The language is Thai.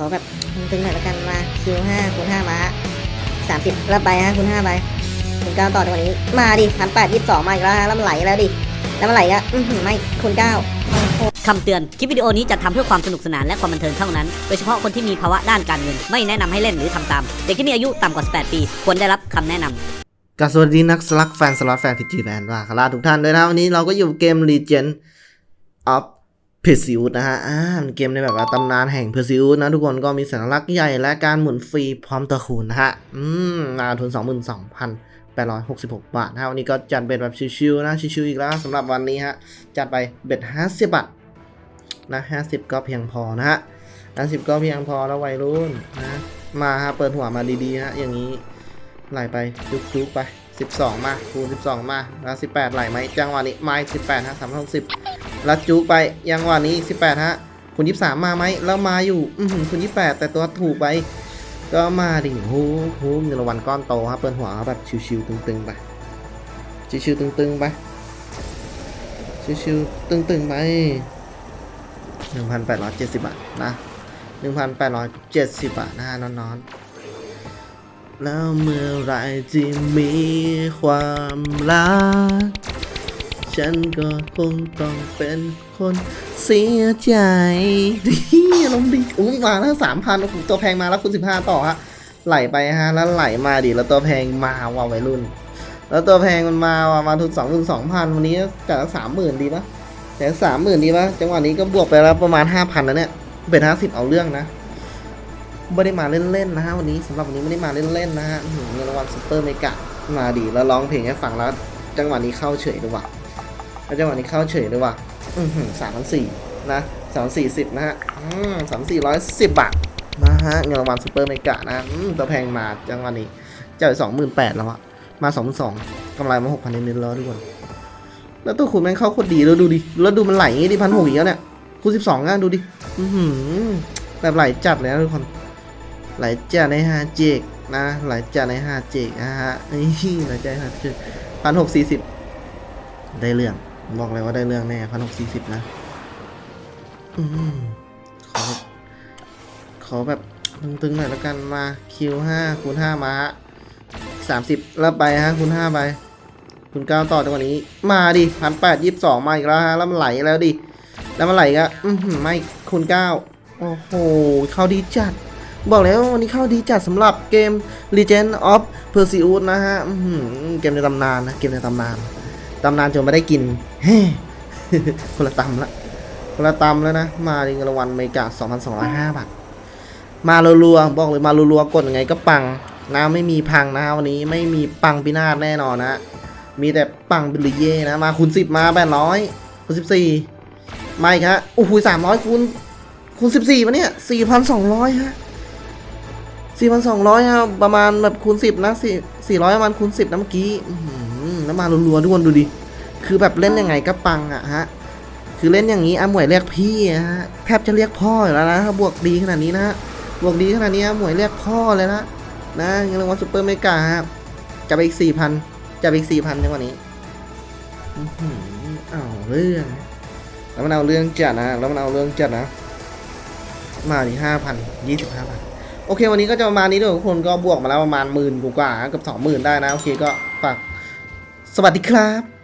ขอแบบตึงๆหน่อยละกันมาคิวห้าคูณห้ามาสามสิบรับไปฮะคูณห้าไปคูณเก้าต่อในวันนี้ มาดิพันแปดยี่สิบสองมาอีกแล้วฮะแล้วมันไหลแล้วดิแล้วมันไหลก็อื้อหือไม่คูณเก้าคำเตือน คลิปวิดีโอนี้จัดทำเพื่อความสนุกสนานและความบันเทิงเท่านั้น โดยเฉพาะคนที่มีภาวะด้านการเงิน ไม่แนะนำให้เล่นหรือทำตาม เด็กที่มีอายุต่ำกว่า 18 ปี ควรได้รับคำแนะนำกสวัสดีนักสลักแฟนสล็อตแฟนพีจีแฟนว่าคาราทุกท่านด้วยนะวันนี้เราก็อยู่เกม Legend of p e r s u t นะฮะ อ่าเกมในแบบว่าตำนานแห่ง p e r s u t นะทุกคนก็มีสัญลักษณ์ใหญ่และการหมุนฟรีพร้อมตัวคูณนะฮะ อืมนาทุน 22,866 บาทนะฮะ วันนี้ก็จัดเบ็ดแบบชิวๆนะ ชิวๆอีกแล้วสำหรับวันนี้ฮะ จัดไปเบ็ด 50 บาทนะ50 ก็เพียงพอนะฮะ50 ก็เพียงพอแล้ววัยรุ่นนะ มาฮะ เปิดหัวมาดีๆฮะ อย่างนี้ไหลไปจุกจุกไป 12 มาคูณ12 มาแล้ว18 ไหลไหมจังหวะนี้ไมาอีก18ฮะ360 ล้วจุกไปยังหวะนี้อีก18ฮะคูณ23มาไหมแล้วมาอยู่ อือหือคูณ28แต่ตัวถูกไป ก็มาดิโอ้โหเงินรางวัลก้อนโตครับเปิดหัวแบบชิวๆตึงๆไปชิวๆตึงๆไปชิวๆตึงๆไป1,870บาทนะ1,870บาทนะนอนๆแล้วเมื่อไรที่มีความรัก ฉันก็คงต้องเป็นคนเสียใจดีอารมณ์ดีอุ้ยมาแล้วสามพันตัวแพงมาแล้วคุณสิบห้าต่อฮะไหลไปฮะแล้วไหลมาดิแล้วตัวแพงมาว่ะวัยรุ่น แล้วตัวแพงมันมาว่ะมาทุนสองทุนสองพันวันนี้จ่ายสามหมื่นดีปะแต่สามหมื่นดีปะจังหวะนี้ก็บวกไปแล้วประมาณห้าพันนะเนี่ยเป็นห้าสิบเอาเรื่องนะไม่ได้มาเล่นๆนะฮะวันนี้สำหรับวันนี้ไม่ได้มาเล่นๆนะฮะเงินรางวัลซุปเปอร์เมกะมาดีแล้วร้องเพลงให้ฟังแล้ว จังหวะนี้เข้าเฉยด้วยว่ะ แล้วจังหวะนี้เข้าเฉยด้วยว่ะอือหือสามพันสี่นะสามสี่สิบนะฮะอืมสามสี่ร้อยสิบบาทนะฮะเงินรางวัลซุปเปอร์เมกะนะอืมตัวแพงมาจังหวะนี้จ่ายสองหมื่นแปดแล้วอะมาสองสองกำไรมาหกพันนิดๆแล้วทุกคนแล้วตัวคุณแม่งเข้าโคตรดีแล้วดูดิแล้วดูมันไหลงี้ดิพันหกอีกแล้วเนี่ยคูณสิบสองอะดูดิอือหือแบบไหลจัดเลยนะทุกคนไหลจัดในฮาเจกนะไหลจัดในฮาเจกนะฮะนี่ไหลจัดในฮาเจกพันหกสี่สิบได้เรื่อง บอกเลยว่าได้เรื่องแน่พันหกสี่สิบนะอืมขอแบบขอแบบตึงๆหน่อยแล้วกันมาคิวห้าคูณห้ามาสามสิบแล้วไปฮะคูณห้าไปคูณเก้าต่อจังหวะนี้ มาดิพันแปดยี่สิบสองมาอีกแล้วฮะแล้วมันไหลแล้วดิแล้วมันไหลก็อือหือไม่คูณเก้าโอ้โหเข้าดีจัด บอกแล้ววันนี้เข้าดีจัดสำหรับเกม Legend of Perseus นะฮะเกมในตำนานนะ เกมในตำนาน ตำนานจนไม่ได้กินเฮ้คนละตำละคนละตำแล้วนะ มาในเงินรางวัลเมกา2,205 บาท มารัวๆบอกเลยมารัวๆกดยังไงก็ปังนะไม่มีพังนะวันนี้ไม่มีปังพินาศแน่นอนนะ มีแต่ปังบิลิเย่นะ มาคูณ10มา800คูณ14มาอีกฮะโอ้โห300คูณคูณ14มาเนี่ย4,200ฮะสี่พันสองร้อยครับประมาณแบบคูณสิบนะสี่สี่ร้อยประมาณคูณสิบนะเมื่อกี้ อื้อหือแล้วมารัวๆทุกคนดูดิ คือแบบเล่นยังไงก็ปังอะฮะ คือเล่นอย่างนี้อาหมวยเรียกพี่อะฮะ แทบจะเรียกพ่ออยู่แล้วนะถ้าบวกดีขนาดนี้นะบวกดีขนาดนี้อาหมวยเรียกพ่อเลยนะนะเงินรางวัลซูเปอร์เมกาครับจะไปอีกสี่พันจะไปอีกสี่พันในวันนี้อื้อหือเอาเรื่อง แล้วมันเอาเรื่องจัดนะ แล้วมันเอาเรื่องจัดนะ มาดิห้าพันยี่สิบห้าพันโอเค วันนี้ก็จะประมาณนี้ด้วยทุกคนก็บวกมาแล้วประมาณหมื่นกว่ากับสองหมื่นได้นะ โอเคก็ฝาก สวัสดีครับ